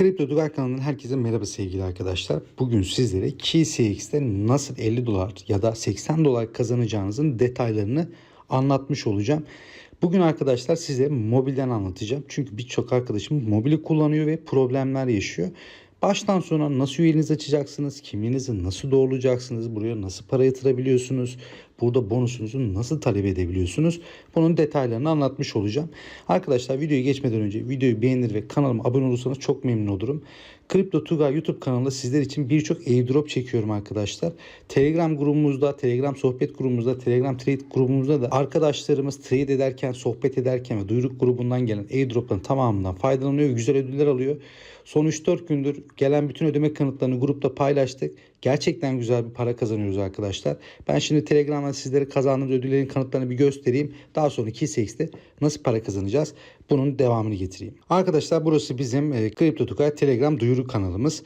Kripto Duvar kanalından herkese merhaba sevgili arkadaşlar. Bugün sizlere KeyCX'te nasıl 50 dolar ya da 80 dolar kazanacağınızın detaylarını anlatmış olacağım. Bugün arkadaşlar size mobilden anlatacağım. Çünkü birçok arkadaşım mobili kullanıyor ve problemler yaşıyor. Baştan sona nasıl üyeliğinizi açacaksınız, kimliğinizi nasıl doğrulayacaksınız, buraya nasıl para yatırabiliyorsunuz, burada bonusunuzu nasıl talep edebiliyorsunuz bunun detaylarını anlatmış olacağım. Arkadaşlar videoya geçmeden önce videoyu beğenir ve kanalıma abone olursanız çok memnun olurum. Kripto Tugay YouTube kanalında sizler için birçok airdrop çekiyorum arkadaşlar. Telegram grubumuzda, Telegram sohbet grubumuzda, Telegram trade grubumuzda da arkadaşlarımız trade ederken, sohbet ederken ve duyuruk grubundan gelen airdropların tamamından faydalanıyor güzel ödüller alıyor. Son 3-4 gündür gelen bütün ödeme kanıtlarını grupta paylaştık. Gerçekten güzel bir para kazanıyoruz arkadaşlar. Ben şimdi Telegram'dan sizlere kazandığımız ödüllerin kanıtlarını bir göstereyim. Daha sonra 2x'te nasıl para kazanacağız bunun devamını getireyim. Arkadaşlar burası bizim e, Telegram duyuru kanalımız.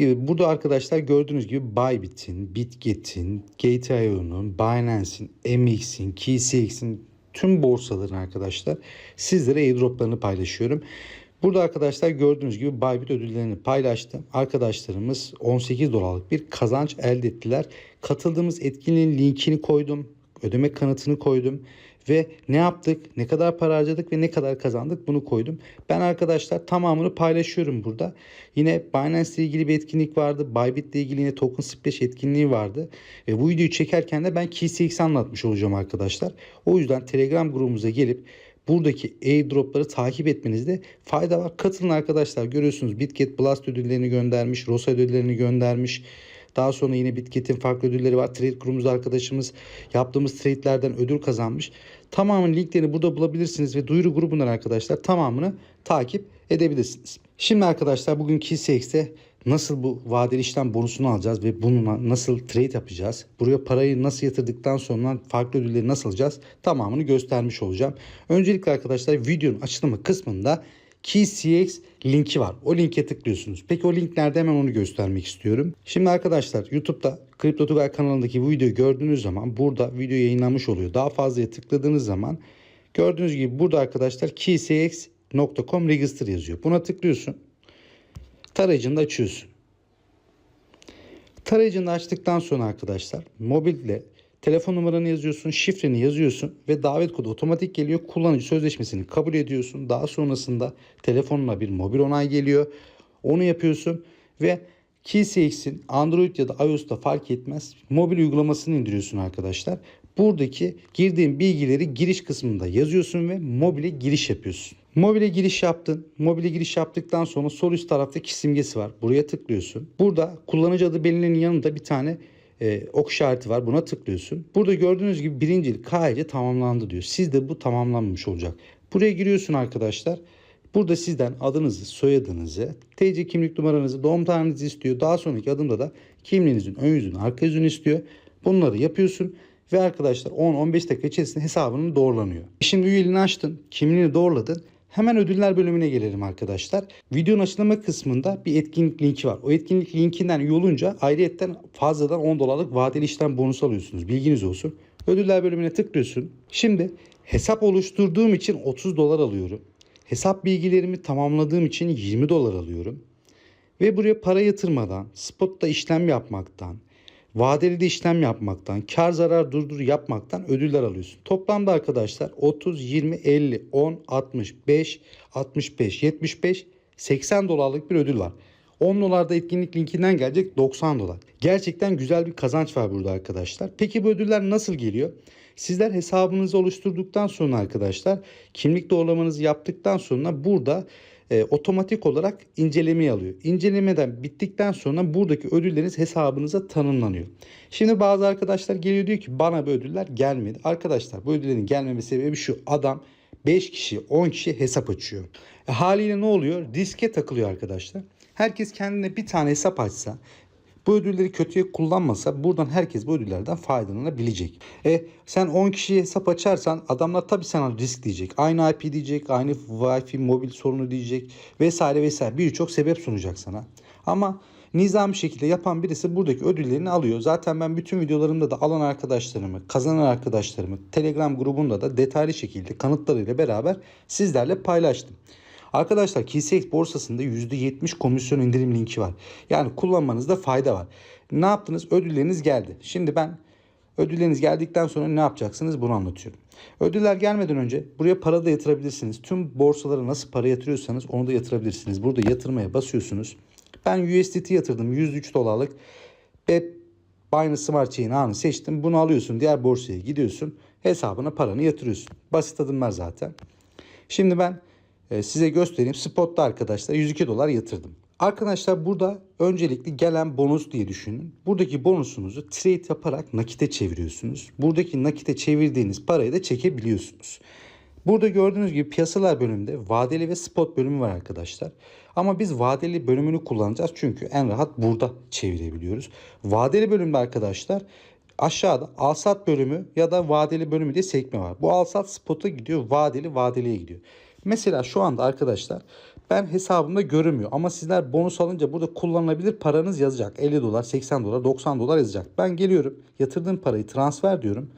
E, Burada arkadaşlar gördüğünüz gibi Bybit'in, Bitget'in, Gate.io'nun, Binance'in, MX'in, KeyCX'in tüm borsaların arkadaşlar sizlere airdroplarını paylaşıyorum. Burada arkadaşlar gördüğünüz gibi Bybit ödüllerini paylaştım. Arkadaşlarımız 18 dolarlık bir kazanç elde ettiler. Katıldığımız etkinliğin linkini koydum. Ödeme kanıtını koydum. Ve ne yaptık, ne kadar para harcadık ve ne kadar kazandık bunu koydum. Ben arkadaşlar tamamını paylaşıyorum burada. Yine Binance ile ilgili bir etkinlik vardı. Bybit ile ilgili yine Token Splash etkinliği vardı. Ve bu videoyu çekerken de ben KeyCX anlatmış olacağım arkadaşlar. O yüzden Telegram grubumuza gelip buradaki airdropları takip etmenizde fayda var. Katılın arkadaşlar. Görüyorsunuz Bitget Blast ödüllerini göndermiş. Rosa ödüllerini göndermiş. Daha sonra yine Bitget'in farklı ödülleri var. Trade kurumumuz arkadaşımız yaptığımız trade'lerden ödül kazanmış. Tamamının linklerini burada bulabilirsiniz ve duyuru grubundan arkadaşlar tamamını takip edebilirsiniz. Şimdi arkadaşlar bugün KeyCX'te nasıl bu vadeli işlem bonusunu alacağız ve bununla nasıl trade yapacağız? Buraya parayı nasıl yatırdıktan sonra farklı ödülleri nasıl alacağız? Tamamını göstermiş olacağım. Öncelikle arkadaşlar videonun açıklama kısmında KeyCX linki var. O linke tıklıyorsunuz. Peki o link nerede hemen onu göstermek istiyorum. Şimdi arkadaşlar YouTube'da Kripto Tugay kanalındaki bu videoyu gördüğünüz zaman burada video yayınlanmış oluyor. Daha fazlaya tıkladığınız zaman gördüğünüz gibi burada arkadaşlar keycx.com register yazıyor. Buna tıklıyorsun. Tarayıcını açıyorsun. Tarayıcını açtıktan sonra arkadaşlar mobilde telefon numaranı yazıyorsun, şifreni yazıyorsun ve davet kodu otomatik geliyor. Kullanıcı sözleşmesini kabul ediyorsun. Daha sonrasında telefonuna bir mobil onay geliyor. Onu yapıyorsun ve KeyCX'in Android ya da iOS'ta fark etmez mobil uygulamasını indiriyorsun arkadaşlar. Buradaki girdiğin bilgileri giriş kısmında yazıyorsun ve mobile giriş yapıyorsun. Mobile giriş yaptın. Mobile giriş yaptıktan sonra sol üst taraftaki simgesi var. Buraya tıklıyorsun. Burada kullanıcı adı belirlenin yanında bir tane e, ok işareti var. Buna tıklıyorsun. Burada gördüğünüz gibi birincilik KYC tamamlandı diyor. Sizde bu tamamlanmış olacak. Buraya giriyorsun arkadaşlar. Burada sizden adınızı, soyadınızı, TC kimlik numaranızı, doğum tarihinizi istiyor. Daha sonraki adımda da kimliğinizin ön yüzünü, arka yüzünü istiyor. Bunları yapıyorsun ve arkadaşlar 10-15 dakika içerisinde hesabının doğrulanıyor. Şimdi üyeliğini açtın, kimliğini doğruladın. Hemen ödüller bölümüne gelelim arkadaşlar. Videonun açıklama kısmında bir etkinlik linki var. O etkinlik linkinden üye olunca ayrıyetten fazladan 10 dolarlık vadeli işlem bonusu alıyorsunuz. Bilginiz olsun. Ödüller bölümüne tıklıyorsun. Şimdi hesap oluşturduğum için 30 dolar alıyorum. Hesap bilgilerimi tamamladığım için 20 dolar alıyorum. Ve buraya para yatırmadan, spotta işlem yapmaktan, vadeli de işlem yapmaktan, kar zarar durdur yapmaktan ödüller alıyorsun. Toplamda arkadaşlar 30, 20, 50, 10, 65, 65, 75, 80 dolarlık bir ödül var. 10 dolarda etkinlik linkinden gelecek 90 dolar. Gerçekten güzel bir kazanç var burada arkadaşlar. Peki bu ödüller nasıl geliyor? Sizler hesabınızı oluşturduktan sonra arkadaşlar kimlik doğrulamanızı yaptıktan sonra burada e, otomatik olarak incelemeye alıyor. İncelemeden bittikten sonra buradaki ödülleriniz hesabınıza tanımlanıyor. Şimdi bazı arkadaşlar geliyor diyor ki bana bu ödüller gelmedi. Arkadaşlar bu ödüllerin gelmeme sebebi şu adam 5 kişi 10 kişi hesap açıyor. E, haliyle ne oluyor? Riske takılıyor arkadaşlar. Herkes kendine bir tane hesap açsa bu ödülleri kötüye kullanmasa buradan herkes bu ödüllerden faydalanabilecek. E sen 10 kişiye hesap açarsan adamlar tabii sana risk diyecek. Aynı IP diyecek, aynı Wi-Fi mobil sorunu diyecek vesaire vesaire birçok sebep sunacak sana. Ama nizami şekilde yapan birisi buradaki ödüllerini alıyor. Zaten ben bütün videolarımda da alan arkadaşlarımı, kazanan arkadaşlarımı Telegram grubunda da detaylı şekilde kanıtlarıyla beraber sizlerle paylaştım. Arkadaşlar KeySex borsasında %70 komisyon indirim linki var. Yani kullanmanızda fayda var. Ne yaptınız? Ödülleriniz geldi. Şimdi ben ödülleriniz geldikten sonra ne yapacaksınız bunu anlatıyorum. Ödüller gelmeden önce buraya para da yatırabilirsiniz. Tüm borsalara nasıl para yatırıyorsanız onu da yatırabilirsiniz. Burada yatırmaya basıyorsunuz. Ben USDT yatırdım 103 dolarlık ve Binance Smart Chain ağını seçtim. Bunu alıyorsun diğer borsaya gidiyorsun. Hesabına paranı yatırıyorsun. Basit adımlar zaten. Şimdi ben size göstereyim. Spot'ta arkadaşlar 102 dolar yatırdım. Arkadaşlar burada öncelikle gelen bonus diye düşünün. Buradaki bonusunuzu trade yaparak nakite çeviriyorsunuz. Buradaki nakite çevirdiğiniz parayı da çekebiliyorsunuz. Burada gördüğünüz gibi piyasalar bölümünde vadeli ve spot bölümü var arkadaşlar. Ama biz vadeli bölümünü kullanacağız çünkü en rahat burada çevirebiliyoruz. Vadeli bölümde arkadaşlar aşağıda alsat bölümü ya da vadeli bölümü diye sekme var. Bu alsat spot'a gidiyor, vadeli vadeliye gidiyor. Mesela şu anda arkadaşlar ben hesabımda görünmüyor ama sizler bonus alınca burada kullanılabilir paranız yazacak. 50 dolar, 80 dolar, 90 dolar yazacak. Ben geliyorum yatırdığım parayı transfer diyorum.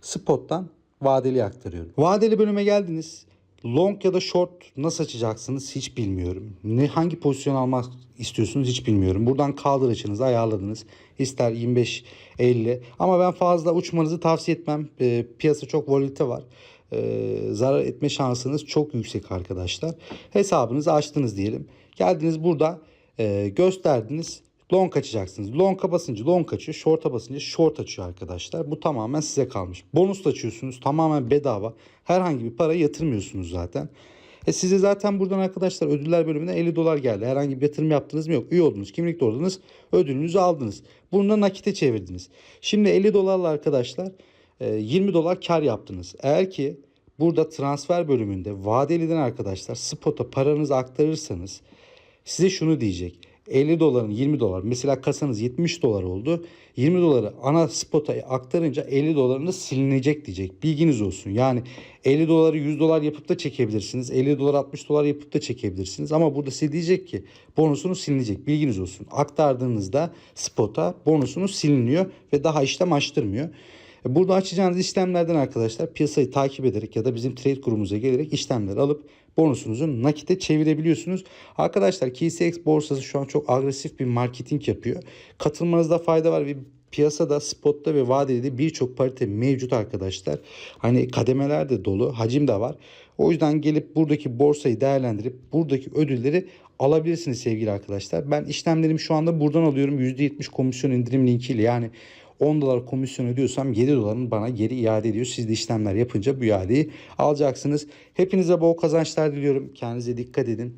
Spot'tan vadeli aktarıyorum. Vadeli bölüme geldiniz. Long ya da short nasıl açacaksınız hiç bilmiyorum. Ne hangi pozisyon almak istiyorsunuz hiç bilmiyorum. Buradan kaldır açınızı ayarladınız. İster 25 50 ama ben fazla uçmanızı tavsiye etmem. E, piyasa çok volatilite var. E, zarar etme şansınız çok yüksek arkadaşlar. Hesabınızı açtınız diyelim. Geldiniz burada e, gösterdiniz. Long açacaksınız. Long'a basınca long açıyor. Short'a basınca short açıyor arkadaşlar. Bu tamamen size kalmış. Bonus açıyorsunuz. Tamamen bedava. Herhangi bir para yatırmıyorsunuz zaten. E size zaten buradan arkadaşlar ödüller bölümüne 50 dolar geldi. Herhangi bir yatırım yaptınız mı yok. Üye oldunuz. Kimlik doldurdunuz. Ödülünüzü aldınız. Bunu da nakite çevirdiniz. Şimdi 50 dolarla arkadaşlar 20 dolar kar yaptınız. Eğer ki burada transfer bölümünde vadeliden arkadaşlar spota paranızı aktarırsanız size şunu diyecek. 50 doların 20 dolar mesela kasanız 70 dolar oldu. 20 doları ana spota aktarınca 50 dolarınız silinecek diyecek. Bilginiz olsun. Yani 50 doları 100 dolar yapıp da çekebilirsiniz. 50 dolar 60 dolar yapıp da çekebilirsiniz. Ama burada size diyecek ki bonusunuz silinecek. Bilginiz olsun. Aktardığınızda spota bonusunuz siliniyor ve daha işlem açtırmıyor. Burada açacağınız işlemlerden arkadaşlar piyasayı takip ederek ya da bizim trade kurumuza gelerek işlemler alıp bonusunuzu nakite çevirebiliyorsunuz. Arkadaşlar KeySex borsası şu an çok agresif bir marketing yapıyor. Katılmanızda fayda var ve piyasada spotta ve vadeli birçok parite mevcut arkadaşlar. Hani kademeler de dolu, hacim de var. O yüzden gelip buradaki borsayı değerlendirip buradaki ödülleri alabilirsiniz sevgili arkadaşlar. Ben işlemlerimi şu anda buradan alıyorum. %70 komisyon indirim linkiyle yani 10 dolar komisyon ödüyorsam 7 doların bana geri iade ediyor. Siz de işlemler yapınca bu iadeyi alacaksınız. Hepinize bol kazançlar diliyorum. Kendinize dikkat edin.